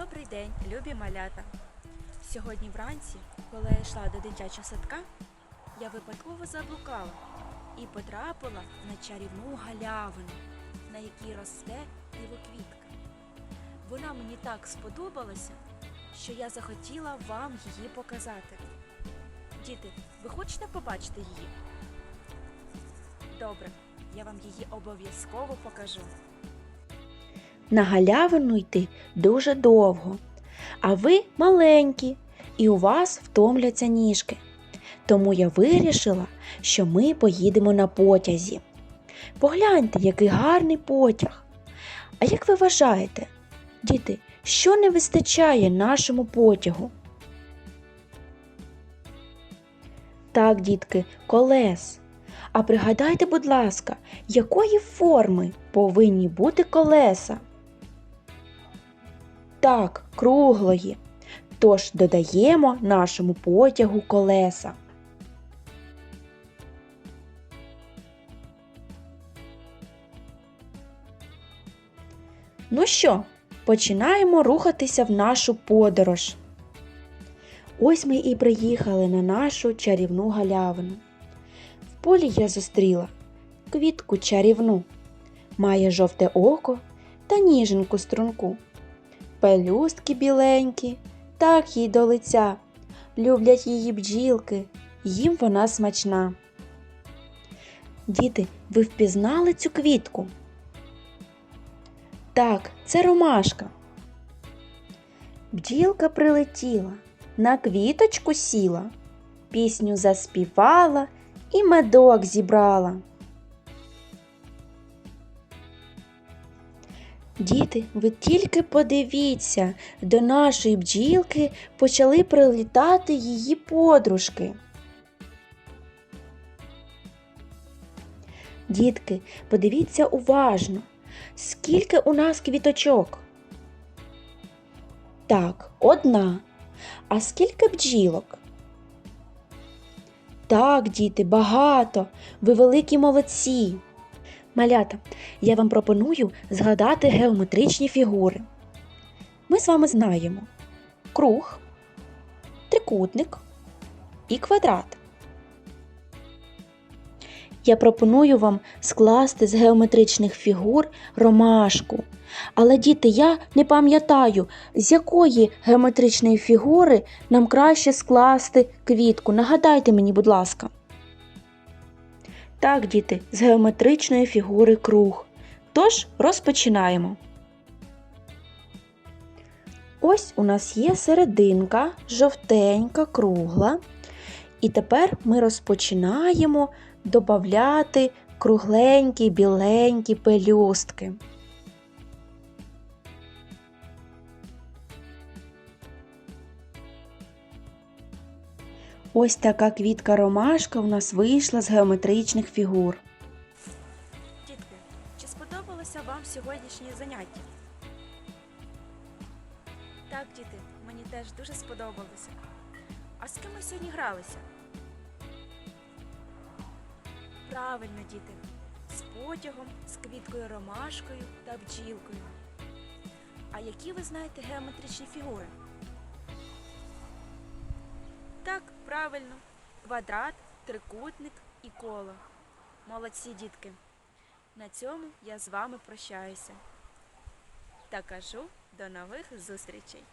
Добрий день, любі малята! Сьогодні вранці, коли я йшла до дитячого садка, я випадково заблукала і потрапила на чарівну галявину, на якій росте дивоквітка. Вона мені так сподобалася, що я захотіла вам її показати. Діти, ви хочете побачити її? Добре, я вам її обов'язково покажу. На галявину йти дуже довго, а ви маленькі, і у вас втомляться ніжки. Тому я вирішила, що ми поїдемо на потязі. Погляньте, який гарний потяг. А як ви вважаєте, діти, що не вистачає нашому потягу? Так, дітки, колес. А пригадайте, будь ласка, якої форми повинні бути колеса? Так, круглої. Тож додаємо нашому потягу колеса. Ну що, починаємо рухатися в нашу подорож. Ось ми і приїхали на нашу чарівну галявину. В полі я зустріла квітку чарівну, має жовте око та ніженьку струнку. Пелюстки біленькі, так їй до лиця. Люблять її бджілки, їм вона смачна. Діти, ви впізнали цю квітку? Так, це ромашка. Бджілка прилетіла, на квіточку сіла, пісню заспівала і медок зібрала. Діти, ви тільки подивіться, до нашої бджілки почали прилітати її подружки. Дітки, подивіться уважно, скільки у нас квіточок? Так, одна. А скільки бджілок? Так, діти, багато. Ви великі молодці. Малята, я вам пропоную згадати геометричні фігури. Ми з вами знаємо круг, трикутник і квадрат. Я пропоную вам скласти з геометричних фігур ромашку. Але, діти, я не пам'ятаю, з якої геометричної фігури нам краще скласти квітку. Нагадайте мені, будь ласка. Так, діти, з геометричної фігури круг. Тож розпочинаємо. Ось у нас є серединка, жовтенька, кругла. І тепер ми розпочинаємо додати кругленькі, біленькі пелюстки. Ось така квітка ромашка у нас вийшла з геометричних фігур. Дітки, чи сподобалося вам сьогоднішнє заняття? Так, діти, мені теж дуже сподобалося. А з ким ми сьогодні гралися? Правильно, діти, з потягом, з квіткою ромашкою та бджілкою. А які ви знаєте геометричні фігури? Правильно. Квадрат, трикутник і коло. Молодці, дітки. На цьому я з вами прощаюся. Та кажу до нових зустрічей!